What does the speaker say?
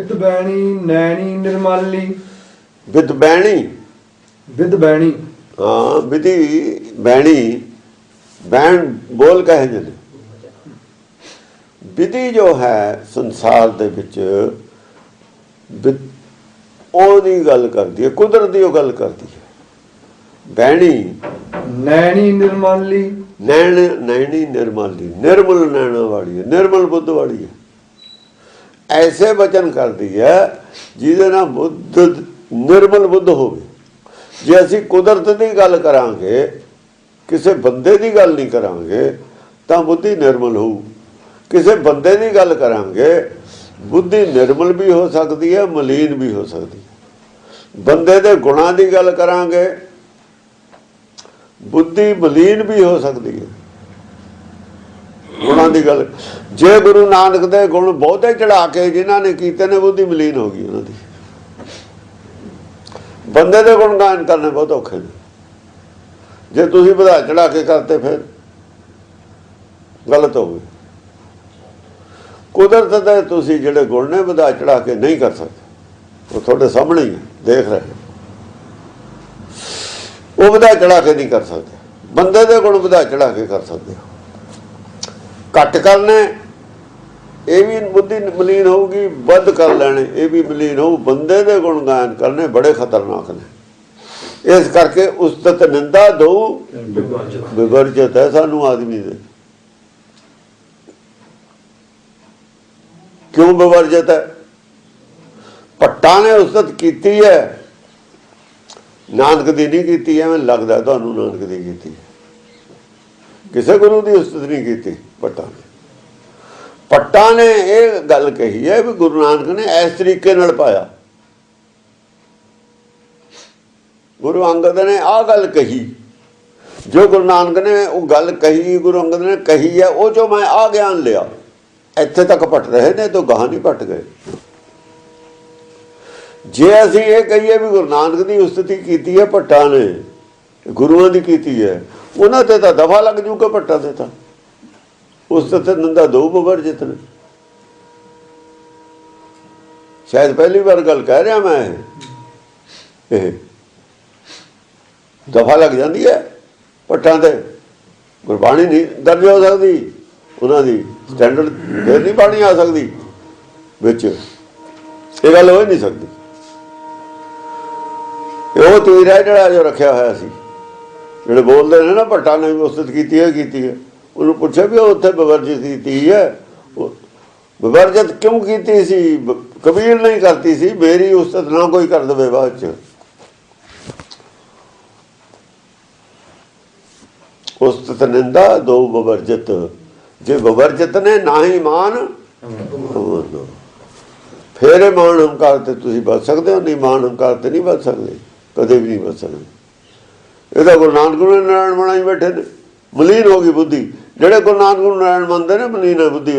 With ਬੈਣੀ ਨੈਣੀ ਨਿਰਮਾਲੀ। ਵਿਦ ਬੈਣੀ? ਵਿਦ ਬੈਣੀ। ਹਾਂ ਵਿਧੀ ਬੈਣੀ। ਬੈਣ ਬੋਲ ਕਹੇ ਨੇ ਵਿਧੀ ਜੋ ਹੈ ਸੰਸਾਰ ਦੇ ਵਿੱਚ ਉਹਦੀ ਗੱਲ ਕਰਦੀ ਹੈ ਕੁਦਰਤ ਦੀ ਉਹ ਗੱਲ ਕਰਦੀ ਹੈ। ਬੈਣੀ। ਨੈਣੀ ਨਿਰਮਾਲੀ। ਨੈਣ ਨੈਣੀ ਨਿਰਮਲੀ। ਨਿਰਮਲ ਨੈਣਾ ਵਾਲੀ ਹੈ ਨਿਰਮਲ ਬੁੱਧ ਵਾਲੀ ਹੈ। ਐਸੇ ਬਚਨ ਕਰਦੀ ਹੈ, ਜਿਹਦੇ ਨਾਲ ਬੁੱਧ ਨਿਰਮਲ ਬੁੱਧ ਹੋਵੇ। ਜੇ ਅਸੀਂ ਕੁਦਰਤ ਦੀ ਗੱਲ ਕਰਾਂਗੇ, ਕਿਸੇ ਬੰਦੇ ਦੀ ਗੱਲ ਨਹੀਂ ਕਰਾਂਗੇ, ਤਾਂ ਬੁੱਧੀ ਨਿਰਮਲ ਹੋਊ। ਕਿਸੇ ਬੰਦੇ ਦੀ ਗੱਲ ਕਰਾਂਗੇ, ਬੁੱਧੀ ਨਿਰਮਲ ਵੀ ਹੋ ਸਕਦੀ ਹੈ, ਮਲੀਨ ਵੀ ਹੋ ਸਕਦੀ ਹੈ। ਬੰਦੇ ਦੇ ਗੁਣਾਂ ਦੀ ਗੱਲ ਕਰਾਂਗੇ, ਬੁੱਧੀ ਮਲੀਨ ਵੀ ਹੋ ਸਕਦੀ ਹੈ। ਦੀ ਗੱਲ। ਜੇ ਗੁਰੂ ਨਾਨਕ ਦੇ ਗੁਣ ਬਹੁਤੇ ਚੜਾ ਕੇ ਜਿਨ੍ਹਾਂ ਨੇ ਕੀਤੇ ਨੇ ਬੁੱਧੀ ਮਲੀਨ ਹੋ ਗਈ ਉਹਨਾਂ ਦੀ। ਬੰਦੇ ਦੇ ਗੁਣ ਗਾਇਨ ਕਰਨੇ ਬਹੁਤ ਔਖੇ ਨੇ। ਜੇ ਤੁਸੀਂ ਵਧਾ ਚੜਾ ਕੇ ਕਰਤੇ ਫਿਰ ਗਲਤ ਹੋ ਗਈ ਕੁਦਰਤ ਦੇ ਤੁਸੀਂ ਜਿਹੜੇ ਗੁਣ ਨੇ ਵਧਾ ਚੜਾ ਕੇ ਨਹੀਂ ਕਰ ਸਕਦੇ। ਉਹ ਤੁਹਾਡੇ ਸਾਹਮਣੇ ਹੀ ਹੈ, ਦੇਖ ਰਹੇ ਉਹ ਵਧਾ ਚੜਾ ਕੇ ਨਹੀਂ ਕਰ ਸਕਦੇ। ਬੰਦੇ ਦੇ ਗੁਣ ਵਧਾ ਚੜਾ ਕੇ ਕਰ ਸਕਦੇ ਹੋ। ਘੱਟ ਕਰਨੇ ਇਹ ਵੀ ਬੁੱਧੀ ਮਲੀਨ ਹੋਊਗੀ, ਵੱਧ ਕਰ ਲੈਣੇ। ਇਹ ਵੀ ਮਲੀਨ ਹੋਊ, ਬੰਦੇ ਦੇ ਗੁਣ ਗਾਇਨ ਕਰਨੇ ਬੜੇ ਖਤਰਨਾਕ ਨੇ। ਇਸ ਕਰਕੇ ਉਸਤਤ ਨਿੰਦਾ ਦੋ ਵਿਵਰਜਤ ਹੈ ਸਾਨੂੰ ਆਦਮੀ ਦੇ। ਕਿਉਂ ਵਿਵਰਜਤ ਹੈ? ਪੱਟਾਂ ਨੇ ਉਸਤਤ ਕੀਤੀ ਹੈ। ਨਾਨਕ ਦੀ ਨਹੀਂ ਕੀਤੀ, ਐਵੇਂ ਲੱਗਦਾ ਤੁਹਾਨੂੰ ਨਾਨਕ ਦੀ ਕੀਤੀ ਹੈ। ਕਿਸੇ ਗੁਰੂ ਦੀ ਉਸਤਤ ਨਹੀਂ ਕੀਤੀ, ਪੱਟਾਂ ਨੇ। ਪੱਟਾਂ ਨੇ ਇਹ ਗੱਲ ਕਹੀ ਹੈ ਵੀ ਗੁਰੂ ਨਾਨਕ ਨੇ ਇਸ ਤਰੀਕੇ ਨਾਲ ਪਾਇਆ। ਗੁਰੂ ਅੰਗਦ ਨੇ ਆਹ ਗੱਲ ਕਹੀ। ਜੋ ਗੁਰੂ ਨਾਨਕ ਨੇ ਉਹ ਗੱਲ ਕਹੀ, ਗੁਰੂ ਅੰਗਦ ਨੇ ਕਹੀ ਹੈ, ਉਹ ਜੋ ਮੈਂ ਆ ਗਿਆਨ ਲਿਆ। ਇੱਥੇ ਤੱਕ ਪਟ ਰਹੇ ਨੇ, ਤਾਂ ਗਾਹ ਨਹੀਂ ਪਟ ਗਏ। ਜੇ ਅਸੀਂ ਇਹ ਕਹੀਏ ਵੀ ਗੁਰੂ ਨਾਨਕ ਦੀ ਉਸਤਤੀ ਕੀਤੀ ਹੈ ਭੱਟਾਂ ਨੇ, ਗੁਰੂਆਂ ਦੀ ਕੀਤੀ ਹੈ ਉਹਨਾਂ ਤੇ ਤਾਂ ਦਫਾ ਲੱਗ ਜੂਗਾ ਭੱਟਾਂ ਤੇ ਤਾਂ। ਉਸ 'ਤੇ ਨੰਦਾ ਦੋ ਬਵਰ ਜਿਤਨ ਸ਼ਾਇਦ ਪਹਿਲੀ ਵਾਰ ਗੱਲ ਕਹਿ ਰਿਹਾ ਮੈਂ ਇਹ। ਦਫਾ ਲੱਗ ਜਾਂਦੀ ਹੈ ਭੱਟਾਂ ਤੇ। ਗੁਰਬਾਣੀ ਨਹੀਂ ਦਰਜ ਹੋ ਸਕਦੀ। ਉਹਨਾਂ ਦੀ ਸਟੈਂਡਰਡ ਫਿਰ ਨਹੀਂ ਬਾਣੀ ਆ ਸਕਦੀ। ਵਿੱਚ ਇਹ ਗੱਲ ਹੋ ਨਹੀਂ ਸਕਦੀ। ਇਹ ਉਹ ਤੀਰ ਹੈ ਜਿਹੜਾ ਜੋ ਰੱਖਿਆ ਹੋਇਆ ਸੀ। ਜਿਹੜੇ ਬੋਲਦੇ ਨੇ ਨਾ ਭੱਟਾ ਨੇ ਉਸਤਤ ਕੀਤੀ ਹੈ ਕੀਤੀ ਹੈ। ਉਹਨੂੰ ਪੁੱਛਿਆ ਵੀ ਉਹ ਉੱਥੇ ਬਵਰਜਿਤ ਕੀਤੀ ਹੈ। ਉਹ ਬਵਰਜਿਤ ਕਿਉਂ ਕੀਤੀ ਸੀ? ਬ- ਕਬੀਰ ਨਹੀਂ ਕਰਤੀ ਸੀ। ਮੇਰੀ ਉਸਤਤ ਨਾ ਕੋਈ ਕਰ ਦਵੇ ਬਾਅਦ ਚ। ਉਸਤਤ ਨਿੰਦਾ, ਦੋ ਬਵਰਜਿਤ ਜੇ ਬਵਰਜਿਤ ਨੇ ਨਾ ਹੀ ਮਾਨ ਫੇਰ ਇਹ ਮਾਨ ਹੰਕਾਰ ਤੇ ਤੁਸੀਂ ਬਚ ਸਕਦੇ ਹੋ, ਨਹੀਂ ਮਾਨ ਹੰਕਾਰ ਤੇ ਨਹੀਂ ਬਚ ਸਕਦੇ। ਕਦੇ ਵੀ ਨਹੀਂ ਬਚ ਸਕਦੇ। ਇਹ ਤਾਂ ਗੁਰੂ ਨਾਨਕ ਨੂੰ ਨਾਰਾਇਣ ਬਣਾਈ ਬੈਠੇ ਨੇ। ਮਲੀਨ ਹੋ ਗਈ ਬੁੱਧੀ। ਜਿਹੜੇ ਗੁਰੂ ਨਾਨਕ ਨੂੰ ਨਾਰਾਇਣ ਮੰਨਦੇ ਨੇ, ਮਲੀਨ ਹੈ ਬੁੱਧੀ।